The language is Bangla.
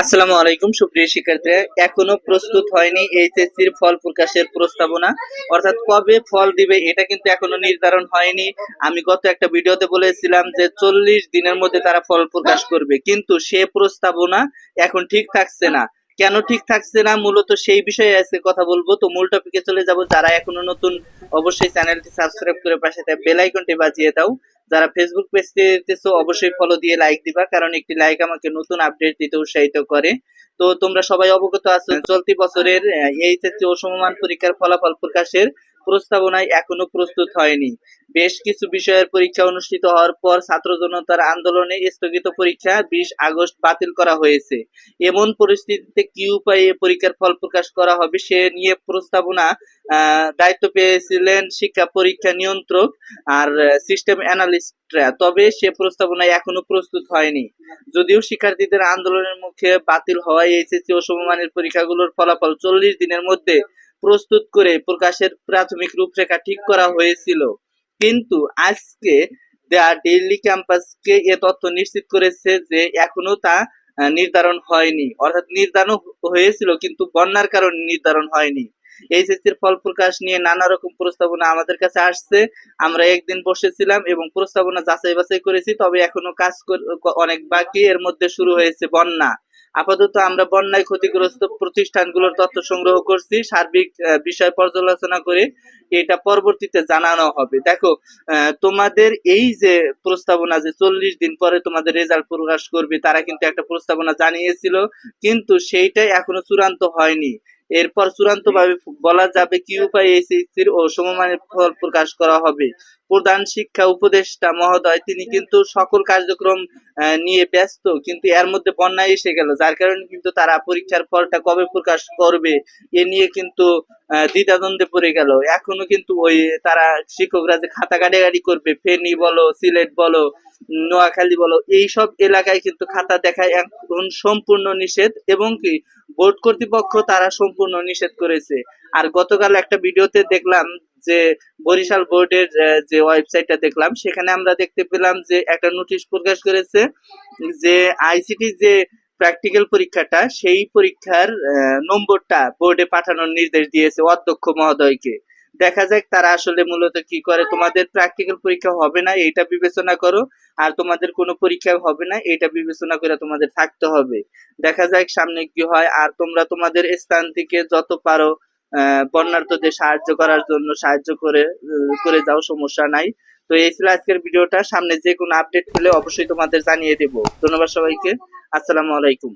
আসসালামু আলাইকুম, সুপ্রিয় শিক্ষার্থীরা এখনও প্রস্তুত হয়নি এইচএসসির ফল প্রকাশের প্রস্তাবনা। অর্থাৎ কবে ফল দিবে এটা কিন্তু এখনও নির্ধারণ হয়নি। আমি গত একটা ভিডিওতে বলেছিলাম যে চল্লিশ দিনের মধ্যে তারা ফল প্রকাশ করবে। কিন্তু সে প্রস্তাবনা এখন ঠিক থাকছে না। কেন ঠিক থাকছে না? মূলত সেই বিষয়ে আজকে কথা বলব। তো মূল টপিকে চলে যাব। যারা এখনও নতুন, অবশ্যই চ্যানেলটি সাবস্ক্রাইব করে পাশে বেল আইকনটি বাজিয়ে দাও। যারা ফেসবুক পেজ দিতেছো অবশ্যই ফলো দিয়ে লাইক দিবা, কারণ একটি লাইক আমাকে নতুন আপডেট দিতে উৎসাহিত করে। তো তোমরা সবাই অবগত আছো, চলতি বছরের এইচএসসি ও সমমান পরীক্ষার ফলাফল প্রকাশের প্রস্তাবনায় এখনও প্রস্তুত হয়নি। বেশ কিছু বিষয়ের পরীক্ষা অনুষ্ঠিত হওয়ার পর ছাত্র জনতার আন্দোলনে স্থগিত পরীক্ষা বিশ আগস্ট বাতিল করা হয়েছে। এমন পরিস্থিতিতে কি উপায়ে পরীক্ষার ফল প্রকাশ করা হবে সে নিয়ে প্রস্তাবনা দায়িত্ব পেয়েছিলেন শিক্ষা পরীক্ষা নিয়ন্ত্রক আর সিস্টেম অ্যানালিস্টরা তবে সে প্রস্তাবনায় এখনও প্রস্তুত হয়নি। যদিও শিক্ষার্থীদের আন্দোলনের মুখে বাতিল হওয়ায় এইচএসসি ও সমমানের পরীক্ষাগুলোর ফলাফল চল্লিশ দিনের মধ্যে প্রস্তুত করে প্রকাশের প্রাথমিক রূপরেখা ঠিক করা হয়েছিল। কিন্তু আজকে দ্য ডেইলি ক্যাম্পাসকে এ তথ্য নিশ্চিত করেছে যে এখনও তা নির্ধারণ হয়নি। অর্থাৎ নির্ধারণ হয়েছিল, কিন্তু বন্যার কারণে নির্ধারণ হয়নি। এইচএসসির ফল প্রকাশ নিয়ে নানা রকম প্রস্তাবনা আমাদের কাছে আসছে। আমরা একদিন বসেছিলাম এবং প্রস্তাবনা যাচাই বাছাই করেছি, তবে এখনও কাজ অনেক বাকি। এর মধ্যে শুরু হয়েছে বন্যা। আপাতত আমরা বন্যায় ক্ষতিগ্রস্ত প্রতিষ্ঠানগুলোর তথ্য সংগ্রহ করছি, সার্বিক বিষয় পর্যালোচনা করে এটা পরবর্তীতে জানানো হবে। দেখো তোমাদের এই যে প্রস্তাবনা যে চল্লিশ দিন পরে তোমাদের রেজাল্ট প্রকাশ করবে, তারা কিন্তু একটা প্রস্তাবনা জানিয়েছিল, কিন্তু সেইটাই এখনও চূড়ান্ত হয়নি। এরপর চূড়ান্ত ভাবে বলা যাবে কি উপায়ে এসএসসির ও সমমানের ফল প্রকাশ করা হবে। প্রধান শিক্ষা উপদেষ্টা মহোদয় তিনি কিন্তু সকল কার্যক্রম নিয়ে ব্যস্ত কিন্তু এর মধ্যে বন্যা এসে গেল যার কারণে কিন্তু তারা পরীক্ষার ফলটা কবে প্রকাশ করবে এ নিয়ে কিন্তু আহ, দ্বিধাদ্বন্দ্বে পড়ে গেল। এখনও কিন্তু ওই তারা শিক্ষকরা যে খাতা কাটাকাটি করবে ফেনী বলো সিলেট বলো নোয়াখালী বলো এই সব এলাকায় কিন্তু খাতা দেখায় এখন সম্পূর্ণ নিষেধ এবং কি বোর্ড কর্তৃপক্ষ তারা সম্পূর্ণ নিষেধ করেছে। আর গতকাল একটা ভিডিওতে দেখলাম যে বরিশাল বোর্ডের যে ওয়েবসাইটটা দেখলাম, সেখানে আমরা দেখতে পেলাম যে একটা নোটিশ প্রকাশ করেছে যে আইসিটি যে প্র্যাকটিক্যাল পরীক্ষাটা, সেই পরীক্ষার নম্বরটা বোর্ডে পাঠানোর নির্দেশ দিয়েছে অধ্যক্ষ মহোদয়কে। দেখা যাক তারা আসলে মূলত কি করে। তোমাদের প্র্যাকটিক্যাল পরীক্ষা হবে না এটা বিবেচনা করো। আর তোমাদের কোনো পরীক্ষা হবে না এটা বিবেচনা করে তোমাদের থাকতে হবে। দেখা যাক সামনে কি হয়। আর তোমরা তোমাদের স্থান থেকে যত পারো বন্যার্থদের সাহায্য করার জন্য সাহায্য করে করে যাও, সমস্যা নাই। তো এই ছিল আজকের ভিডিওটা। সামনে যে কোনো আপডেট পেলে অবশ্যই তোমাদের জানিয়ে দেবো। ধন্যবাদ সবাইকে। আসসালামু আলাইকুম।